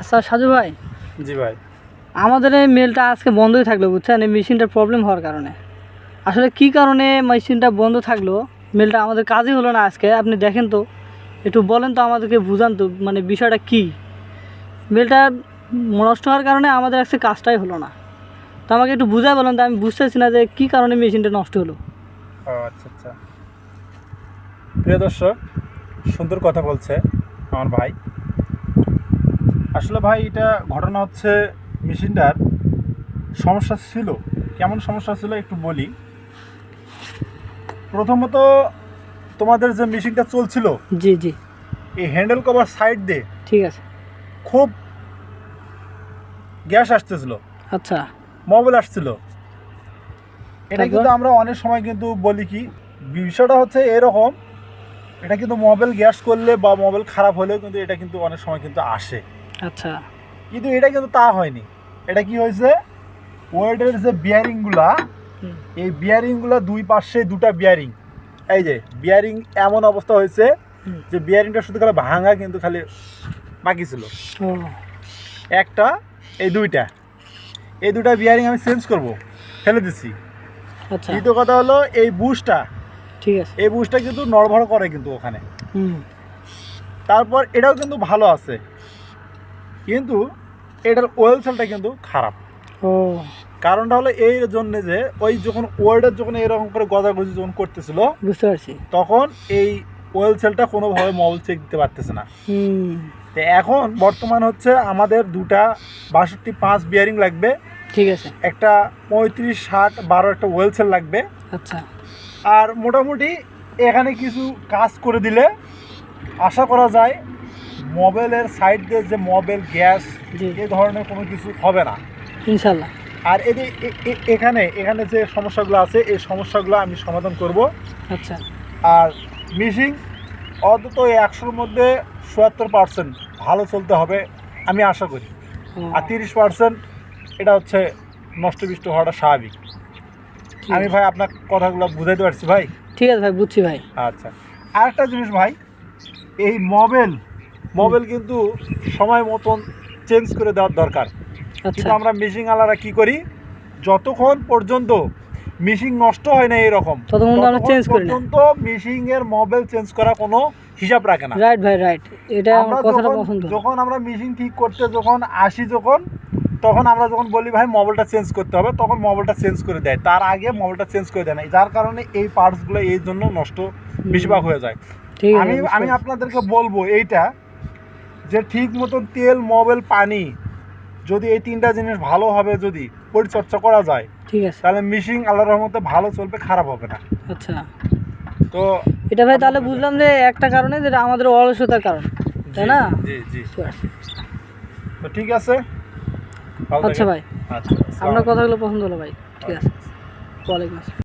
আচ্ছা সাজু ভাই? জি ভাই। আমাদের এই মেলটা আজকে বন্ধই থাকল বুঝছেন? এই মেশিনটার প্রবলেম হওয়ার কারণে। আসলে কি কারণে মেশিনটা বন্ধ থাকল? মেলটা আমাদের কাজই হলো না আজকে আপনি দেখেন তো। একটু বলেন তো আমাদেরকে বুঝান তো মানে বিষয়টা কি? মেলটা নষ্ট হওয়ার কারণে আমাদের আজকে কাজটাই হলো না। তো আমাকে একটু বুঝায় বলেন তো আমি বুঝতেছি না যে কী কারণে মেশিনটা নষ্ট হলো। আচ্ছা আচ্ছা। প্রিয় দর্শক সুন্দর কথা বলছে আমার ভাই। আসলে ভাই এটা ঘটনা হচ্ছে মেশিনটার সমস্যা ছিল। কেমন সমস্যা ছিল একটু বলি। প্রথমত তোমাদের যে মেশিনটা চলছিল জি জি। এই হ্যান্ডেল কভার সাইড দিয়ে ঠিক আছে। খুব গ্যাস আসতেছিল। আচ্ছা। মোবাইল আসছিল। এটা কিন্তু আমরা অনেক সময় কিন্তু বলি কি বিষয়টা হচ্ছে এরকম এটা কিন্তু মোবাইল গ্যাস করলে বা মোবাইল খারাপ হলেও কিন্তু এটা কিন্তু অনেক সময় কিন্তু আসে। আচ্ছা। কিন্তু এটা কিন্তু তা হয়নি। এটা কি হয়েছে? ওয়ার্ডের যে বিয়ারিংগুলা। এই বিয়ারিংগুলা দুই পাশে দুটা বিয়ারিং এই যে বিয়ারিং এমন অবস্থা হয়েছে যে বিয়ারিংটা শুধু খালি ভাঙা কিন্তু খালি বাকি ছিল। একটা এই দুইটা। এই দুটা বিয়ারিং আমি চেঞ্জ করব ফেলে দিচ্ছি আচ্ছা। দ্বিতীয় কথা হলো এই বুশটা ঠিক আছে। এই বুশটা কিন্তু নড়বড় করে কিন্তু ওখানে। হুম। তারপর এটাও কিন্তু ভালো আছে। কিন্তু এটার ওয়েল সেলটা কিন্তু খারাপ। ও। কারণটা হলো এই জন্য যে ওই যখন ওয়ার্ডের যখন এরকম করে গজাগজি যখন করতেছিল বুঝতে পারছি। তখন এই ওয়েল সেলটা কোনোভাবে মোবাইল চেক দিতে পারতেছে না। এখন বর্তমান হচ্ছে আমাদের দুটা বাষট্টি পাঁচ বিয়ারিং লাগবে। ঠিক আছে। একটা পঁয়ত্রিশ ষাট বারো একটা ওয়েল সেল লাগবে। আচ্ছা। আর মোটামুটি এখানে কিছু কাজ করে দিলে আশা করা যায় মোবাইলের সাইড দিয়ে যে মোবাইল গ্যাস এই ধরনের কোনো কিছু হবে না। ইনশাল্লাহ। আর এদের এ- এ- এখানে এখানে যে সমস্যাগুলো আছে এই সমস্যাগুলো আমি সমাধান করব। আচ্ছা। আর মিশিং অন্তত একশোর মধ্যে চুয়াত্তর পার্সেন্ট ভালো চলতে হবে আমি আশা করি। আর তিরিশ পার্সেন্ট এটা হচ্ছে নষ্ট বিষ্ট হওয়াটা স্বাভাবিক। আমি ভাই আপনার কথাগুলো বুঝাইতে পারছি ভাই? ঠিক আছে ভাই বুঝছি ভাই। আচ্ছা। আরেকটা জিনিস ভাই এই মোবাইল মোবাইল কিন্তু সময় মতন চেঞ্জ করে দেওয়ার দরকার। আচ্ছা। কিন্তু আমরা মিশিং আলারা কি করি? যতক্ষণ পর্যন্ত মিশিং নষ্ট হয় না এরকম পর্যন্ত মিশিং এর মোবাইল চেঞ্জ করা কোনো হিসাব রাখে না। রাইট ভাই রাইট এটা আমার কথাটা পছন্দ। যখন আমরা মিশিং ঠিক করতে যখন আসি যখন তখন আমরা যখন বলি ভাই মোবাইলটা চেঞ্জ করতে হবে তখন মোবাইলটা চেঞ্জ করে দেয়। তার আগে মোবাইলটা চেঞ্জ করে দেয় না। যার কারণে এই পার্টসগুলো এই জন্য নষ্ট বেশিরভাগ হয়ে যায়। আমি আমি আপনাদেরকে বলব এইটা যে ঠিক মতন তেল মোবাইল পানি যদি এই তিনটা জিনিস ভালো হবে যদি পরিচর্যা করা যায় ঠিক আছে। তাহলে মিশিং আল্লাহর রহমতে ভালো চলবে খারাপ হবে না। আচ্ছা। তো এটা ভাই তাহলে বুঝলাম যে একটা কারণে যেটা আমাদের অলসতার কারণ তাই না? জি জি। তো ঠিক আছে? আচ্ছা ভাই। আচ্ছা আপনার কথাগুলো পছন্দ হলো ভাই। ঠিক আছে। ওয়ালাইকুম আসসালাম।